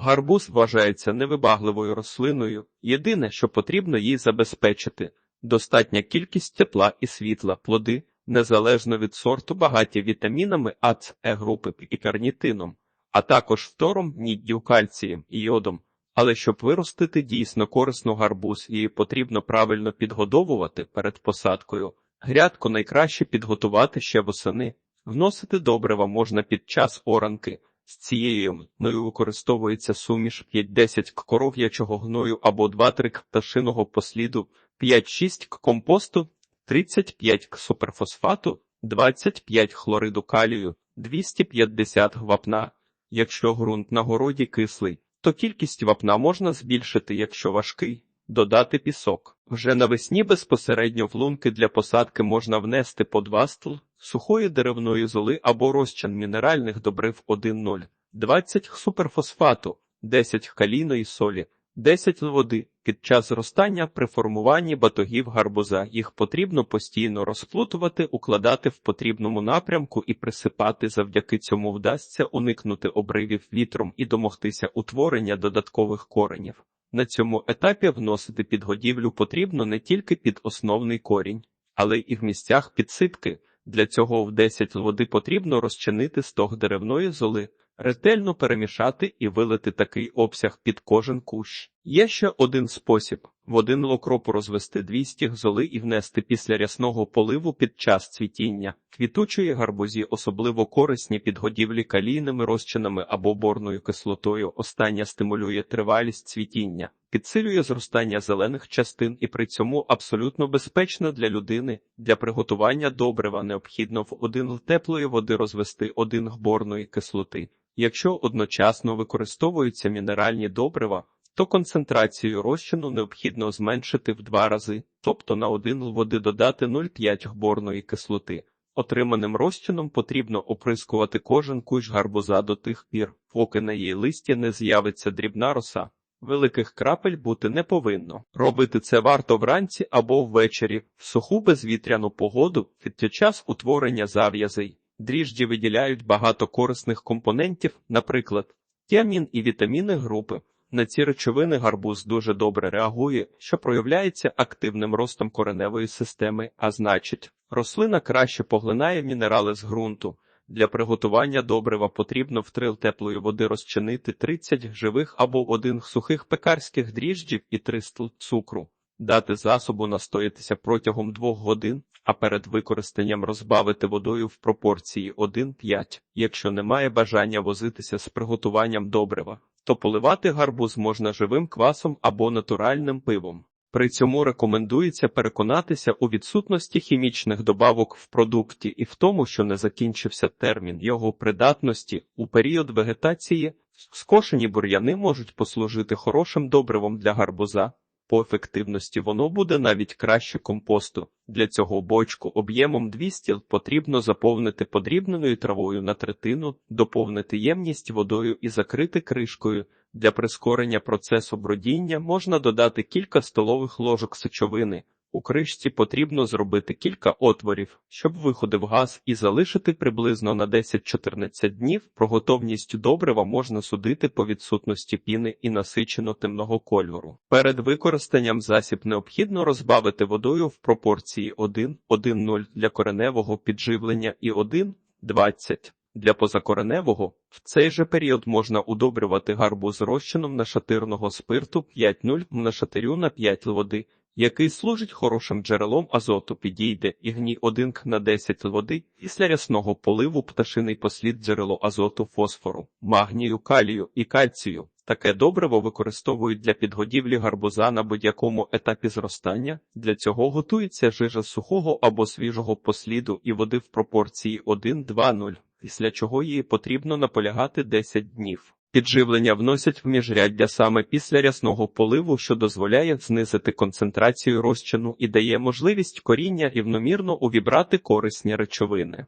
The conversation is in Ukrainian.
Гарбуз вважається невибагливою рослиною. Єдине, що потрібно їй забезпечити достатня кількість тепла і світла, плоди, незалежно від сорту, багаті вітамінами А, С, Е групи і карнітином, а також фтором, міддю, кальцієм і йодом. Але щоб виростити дійсно корисну гарбуз, її потрібно правильно підгодовувати перед посадкою. Грядку найкраще підготувати ще восени. Вносити добрива можна під час оранки. З цією мною використовується суміш 5-10 к коров'ячого гною або 2-3 к пташиного посліду, 5-6 к компосту, 35 к суперфосфату, 25 хлориду калію, 250 вапна. Якщо ґрунт на городі кислий, то кількість вапна можна збільшити, якщо важкий, додати пісок. Вже навесні безпосередньо в лунки для посадки можна внести по 2 стл сухої деревної золи або розчин мінеральних добрив 1,0, 20 суперфосфату, 10 калійної солі, 10 води. Під час зростання при формуванні батогів гарбуза їх потрібно постійно розплутувати, укладати в потрібному напрямку і присипати. Завдяки цьому вдасться уникнути обривів вітром і домогтися утворення додаткових коренів. На цьому етапі вносити підгодівлю потрібно не тільки під основний корінь, але й в місцях підсипки. Для цього в 10 води потрібно розчинити стог деревної золи, ретельно перемішати і вилити такий обсяг під кожен кущ. Є ще один спосіб: в один локропу розвести 200 золи і внести після рясного поливу під час цвітіння. Квітучої гарбузі особливо корисні підгодівлі калійними розчинами або борною кислотою. Остання стимулює тривалість цвітіння, підсилює зростання зелених частин і при цьому абсолютно безпечно для людини. Для приготування добрива необхідно в один л теплої води розвести один г борної кислоти. Якщо одночасно використовуються мінеральні добрива, то концентрацію розчину необхідно зменшити в два рази, тобто на 1 л води додати 0,5 борної кислоти. Отриманим розчином потрібно оприскувати кожен кущ гарбуза до тих пір, поки на її листі не з'явиться дрібна роса. Великих крапель бути не повинно. Робити це варто вранці або ввечері, в суху безвітряну погоду, під час утворення зав'язей. Дріжджі виділяють багато корисних компонентів, наприклад, тіамін і вітаміни групи. На ці речовини гарбуз дуже добре реагує, що проявляється активним ростом кореневої системи, а значить, рослина краще поглинає мінерали з ґрунту. Для приготування добрива потрібно в трил теплої води розчинити 30 живих або один сухих пекарських дріжджів і 3 стл цукру, дати засобу настоятися протягом 2 годин, а перед використанням розбавити водою в пропорції 1,5. Якщо немає бажання возитися з приготуванням добрива, то поливати гарбуз можна живим квасом або натуральним пивом. При цьому рекомендується переконатися у відсутності хімічних добавок в продукті і в тому, що не закінчився термін його придатності у період вегетації. Скошені бур'яни можуть послужити хорошим добривом для гарбуза. По ефективності воно буде навіть краще компосту. Для цього бочку об'ємом 200 потрібно заповнити подрібненою травою на третину, доповнити ємність водою і закрити кришкою. Для прискорення процесу бродіння можна додати кілька столових ложок сечовини. У кришці потрібно зробити кілька отворів, щоб виходив газ і залишити приблизно на 10-14 днів. Про готовність добрива можна судити по відсутності піни і насичено темного кольору. Перед використанням засіб необхідно розбавити водою в пропорції 1-1,0 для кореневого підживлення і 1,20 для позакореневого. В цей же період можна удобрювати гарбуз розчином нашатирного спирту 5,0 нашатирю на 5 води який служить хорошим джерелом азоту, підійде і гній 1 на 10 води після рясного поливу пташиний послід джерело азоту, фосфору, магнію, калію і кальцію. Таке добриво використовують для підгодівлі гарбуза на будь-якому етапі зростання. Для цього готується жижа сухого або свіжого посліду і води в пропорції 1-2-0, після чого її потрібно наполягати 10 днів. Підживлення вносять в міжряддя саме після рясного поливу, що дозволяє знизити концентрацію розчину і дає можливість коріння рівномірно увібрати корисні речовини.